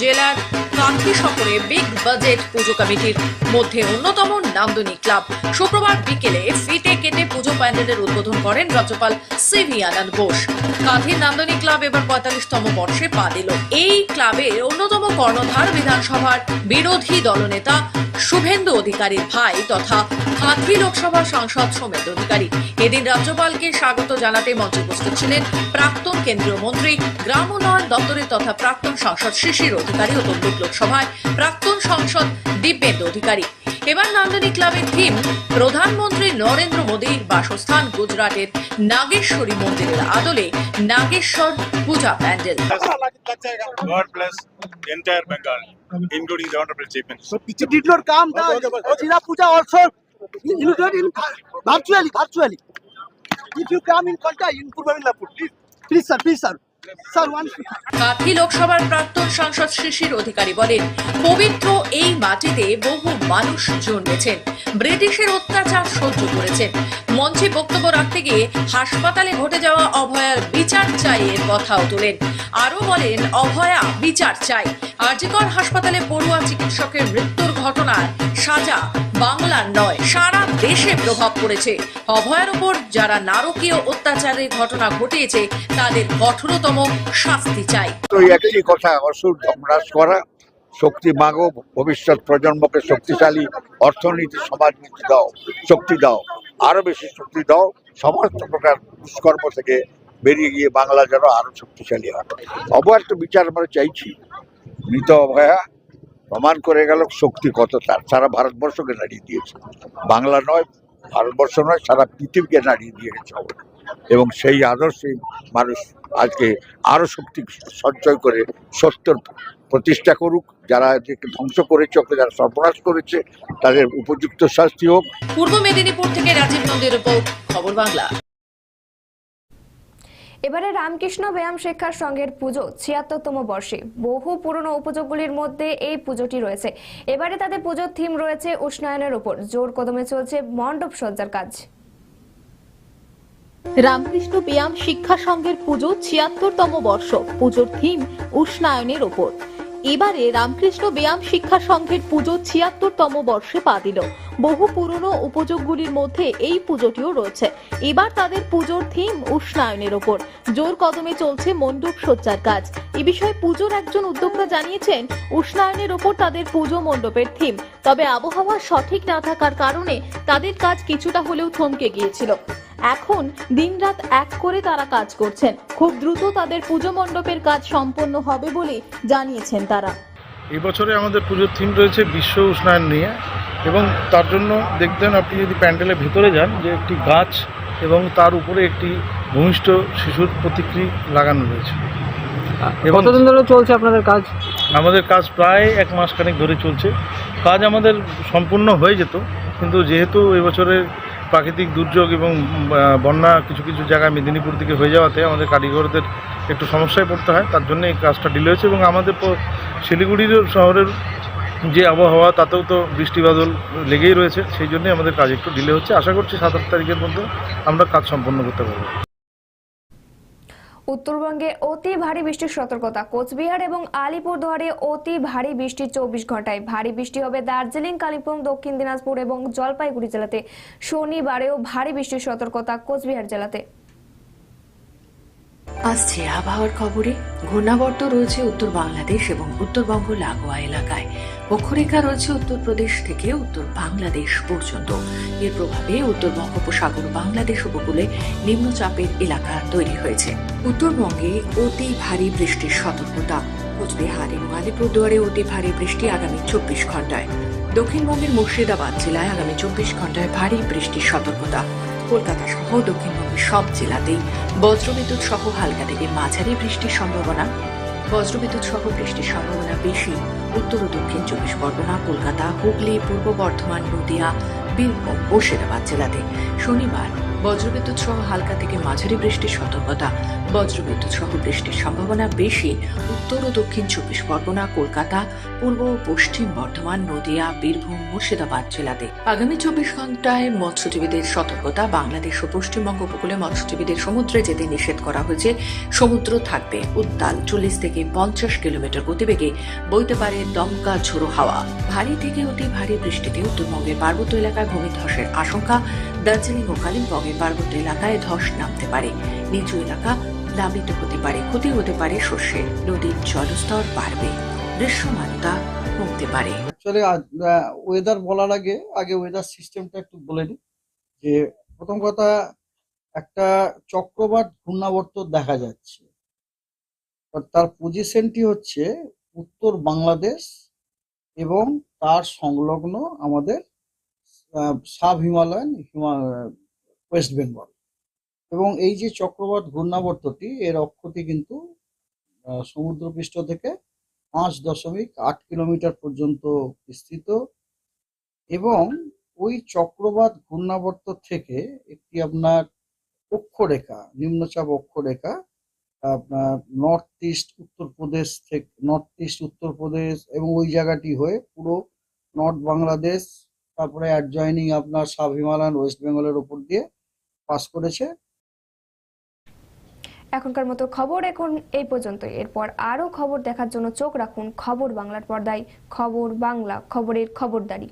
জেলার কাঁথি শহরে big budget পুজো কমিটির মধ্যে অন্যতম নামদনি ক্লাব। শুক্রবার বিকেলে ফিতে কেটে পুজো প্যান্ডেলের উদ্বোধন করেন রাজ্যপাল সিভি আনন্দ বোস। কাঁথির নামদনি ক্লাব এবার পঁয়তাল্লিশতম বর্ষে পা দিল। এই ক্লাবের অন্যতম কর্ণধার বিধানসভার বিরোধী দলনেতা শুভেন্দু অধিকারীর ভাই তথা কাঁথি লোকসভার সাংসদ সোমেন্দ্র অধিকারী এদিন রাজ্যপালকে স্বাগত জানাতে মঞ্চে উপস্থিত ছিলেন প্রাক্তন কেন্দ্রীয় মন্ত্রী গ্রাম উন্নয়ন দপ্তরের তথা প্রাক্তন সাংসদ শিশির অধিকারী ও তমলুক লোকসভায় প্রাক্তন সাংসদ দিব্যেন্দু অধিকারী এবার নান্দনী ক্লাবের থিম প্রধানমন্ত্রী নরেন্দ্র মোদীর বাসস্থান গুজরাটের নাগেশ্বরী মন্দিরের আদলে নাগেশ্বর পূজা pandal God bless the entire Bengal, including the Honorable Chief Minister. It did not come. The China Puja also included in virtually, virtually. If you come in contact in Purba Milapur, please, please sir, please sir. লোকসভার প্রাক্তন সাংসদ শিশির অধিকারী বলেন পবিত্র এই মাটিতে বহু মানুষ জন্মেছেন। ব্রিটিশের অত্যাচার সহ্য করেছেন। মঞ্চে বক্তব্য রাখতে গিয়ে হাসপাতালে ঘটে যাওয়া অভয়ার বিচার চাই এর কথাও তোলেন। আরও বলেন অভয়া বিচার চাই। আরজিকর হাসপাতালে পড়ুয়া চিকিৎসকের মৃত্যুর ঘটনার সাজা বাংলার নয়, সারা দেশে প্রভাব পড়েছে। অভয়ার উপর যারা নারকীয় অত্যাচারের ঘটনা ঘটিয়েছে, তাদের কঠোরতম শাস্তি চাই। একটি কথা, অসুর ধ্বংস করা, শক্তি মাগো, ভবিষ্যৎ প্রজন্মকে শক্তিশালী অর্থনীতি সমাজনীতি দাও, শক্তি দাও, আরও বেশি শক্তি দাও, সমস্ত প্রকার দুষ্কর্ম থেকে বেরিয়ে গিয়ে বাংলা যেন আরও শক্তিশালী হয়। অবহার তো বিচার আমরা চাইছি। মৃত অভয়া প্রমাণ করে গেল শক্তি কত, তার সারা ভারতবর্ষকে নাড়িয়ে দিয়েছে। বাংলা নয়, ভারতবর্ষ নয়, সারা পৃথিবীকে নাড়িয়ে দিয়ে গেছে এবং সেই আদর্শে মানুষ আজকে আরও শক্তি সঞ্চয় করে সত্যর প্রতিষ্ঠা করুক। যারা ধ্বংস করেছে, ওকে যারা সর্বনাশ করেছে, তাদের উপযুক্ত শাস্তি হোক। পূর্ব মেদিনীপুর থেকে রাজীব নন্দীর খবর বাংলা। এবারে রামকৃষ্ণ ব্যায়াম শিক্ষার সংঘের পুজো ছিয়াত্তরতম বর্ষে। বহু পুরনো উপযোগগুলির মধ্যে এই পুজোটি রয়েছে। এবারে তাদের পুজোর থিম রয়েছে উষ্ণায়নের উপর জোর কদমে চলছে মণ্ডপ সজ্জার কাজ। রামকৃষ্ণ ব্যায়াম শিক্ষা সংঘের পুজো ছিয়াত্তরতম বর্ষ। পুজোর থিম উষ্ণায়নের ওপর। এবারে রামকৃষ্ণ ব্যায়াম শিক্ষা সংঘের পুজো ছিয়াত্তরতম বর্ষে পা দিল। বহু পুরনো উপযোগগুলির মধ্যে এই পুজোটিও রয়েছে। এবার তাদের পুজোর থিম উষ্ণায়নের ওপর। জোর কদমে চলছে মণ্ডপ সজ্জার কাজ। এ বিষয়ে পুজোর একজন উদ্যোক্তা জানিয়েছেন, উষ্ণায়নের ওপর তাদের পুজো মণ্ডপের থিম তবে আবহাওয়া সঠিক না থাকার কারণে তাদের কাজ কিছুটা হলেও থমকে গিয়েছিল। এখন দিনরাত এক করে তারা কাজ করছেন। খুব দ্রুত তাদের পুজো মণ্ডপের কাজ সম্পন্ন হবে বলে জানিয়েছেন তারা। এই বছরে আমাদের পুজোর থিম রয়েছে বিশ্ব উষ্ণায়ন নিয়ে এবং তার জন্য দেখবেন আপনি যদি প্যান্ডেলের ভেতরে যান যে একটি গাছ এবং তার উপরে একটি ভূমিষ্ঠ শিশুর প্রতিকৃতি লাগানো রয়েছে। কতদিন ধরে চলছে আপনাদের কাজ? আমাদের কাজ প্রায় এক মাস খানেক ধরে চলছে। কাজ আমাদের সম্পূর্ণ হয়ে যেত কিন্তু যেহেতু এবছরের প্রাকৃতিক দুর্যোগ এবং বন্যা কিছু কিছু জায়গায় মেদিনীপুর দিকে হয়ে যাওয়াতে আমাদের কারিগরদের একটু সমস্যায় পড়তে হয়। তার জন্য এই কাজটা ডিলে হয়েছে এবং আমাদের শিলিগুড়ির শহরের যে আবহাওয়া, তাতেও তো বৃষ্টি বাদল লেগেই রয়েছে। সেই জন্যই আমাদের কাজ একটু ডিলে হচ্ছে। আশা করছি সাত আট তারিখের মধ্যে আমরা কাজ সম্পন্ন করতে পারব। উত্তরবঙ্গে অতি ভারী বৃষ্টির সতর্কতা। কোচবিহার এবং আলিপুরদুয়ারে অতি ভারী বৃষ্টি চব্বিশ ঘন্টায় ভারী বৃষ্টি হবে দার্জিলিং, কালিম্পং, দক্ষিণ দিনাজপুর এবং জলপাইগুড়ি জেলাতে। শনিবারেও ভারী বৃষ্টির সতর্কতা কোচবিহার জেলাতে। আসছে আবহাওয়ার খবরে ঘূর্ণাবর্ত রয়েছে উত্তর বাংলাদেশ এবং উত্তরবঙ্গ লাগোয়া এলাকায়। অক্ষরেখা রয়েছে উত্তরপ্রদেশ থেকে উত্তর বাংলাদেশ পর্যন্ত। এর প্রভাবে উত্তর বঙ্গোপসাগর বাংলাদেশ উপকূলে নিম্নচাপের এলাকা তৈরি হয়েছে। উত্তরবঙ্গে অতি ভারী বৃষ্টির সতর্কতা। কোচবিহার এবং আলিপুরদুয়ারে অতি ভারী বৃষ্টি আগামী চব্বিশ ঘন্টায় দক্ষিণবঙ্গের মুর্শিদাবাদ জেলায় আগামী চব্বিশ ঘন্টায় ভারী বৃষ্টির সতর্কতা। কলকাতা সহ দক্ষিণবঙ্গের সব জেলাতেই বজ্রবিদ্যুৎ সহ হালকা থেকে মাঝারি বৃষ্টির সম্ভাবনা। বজ্রবিদ্যুৎ সহ বৃষ্টির সম্ভাবনা বেশি। উত্তর ও দক্ষিণ চব্বিশ পরগনা, কলকাতা, হুগলি, পূর্ব বর্ধমান, নদিয়া, বীরভূম, মুর্শিদাবাদ জেলাতে। শনিবার বজ্রবিদ্যুৎ সহ হালকা থেকে মাঝারি বৃষ্টির সতর্কতা। বজ্রবিদ্যুৎ সহ বৃষ্টির সম্ভাবনা বেশি। উত্তর ও দক্ষিণ চব্বিশ পরগনা, কলকাতা, পূর্ব ও পশ্চিম বর্ধমান, নদিয়া, বীরভূম, মুর্শিদাবাদ জেলাতে। আগামী চব্বিশ ঘন্টায় মৎস্যজীবীদের সতর্কতা। বাংলাদেশ ও পশ্চিমবঙ্গ উপকূলে মৎস্যজীবীদের সমুদ্রে যেতে নিষেধ করা হয়েছে। সমুদ্র থাকবে উত্তাল। চল্লিশ থেকে পঞ্চাশ কিলোমিটার গতিবেগে বইতে পারে দমকা ঝোড়ো হাওয়া। ভারী থেকে অতি ভারী বৃষ্টিতে উত্তরবঙ্গের পার্বত্য এলাকায় ভূমিধসের আশঙ্কা। দার্জিলিং ও কালিম্পংয়ের পার্বত্য এলাকায় ধস নামতে পারে। নিচু এলাকা প্লাবিত হতে পারে, ক্ষতি হতে পারে শস্যের নদীর জলস্তর বাড়বে, দৃশ্যমানতা কমতে পারে। ওয়েদার বলার আগে আগে ওয়েদার সিস্টেমটা একটু বলে নিই। যে, প্রথম কথা, একটা চক্রবাত ঘূর্ণাবর্ত দেখা যাচ্ছে। তার পজিশনটি হচ্ছে উত্তর বাংলাদেশ এবং তার সংলগ্ন আমাদের সাব হিমালয়ান ওয়েস্ট বেঙ্গল। এবং এই যে চক্রবাত ঘূর্ণাবর্তটি, এর অক্ষটি কিন্তু সমুদ্রপৃষ্ঠ থেকে পাঁচ দশমিক আট কিলোমিটার পর্যন্ত বিস্তৃত। এবং ওই চক্রবাত ঘূর্ণাবর্ত থেকে একটি আপনার অক্ষরেখা, নিম্নচাপ অক্ষরেখা, আপনার নর্থ ইস্ট উত্তরপ্রদেশ থেকে নর্থ ইস্ট উত্তরপ্রদেশ এবং ওই জায়গাটি হয়ে পুরো নর্থ বাংলাদেশ, তারপরে অ্যাডজয়নিং আপনার সাব হিমালয়ান ওয়েস্ট বেঙ্গলের ওপর দিয়ে পাস করেছে। এখনকার মতো খবর এখন এই পর্যন্তই। এরপর আরও খবর দেখার জন্য চোখ রাখুন খবর বাংলার পর্দায়। খবর বাংলা, খবরের খবরদারি।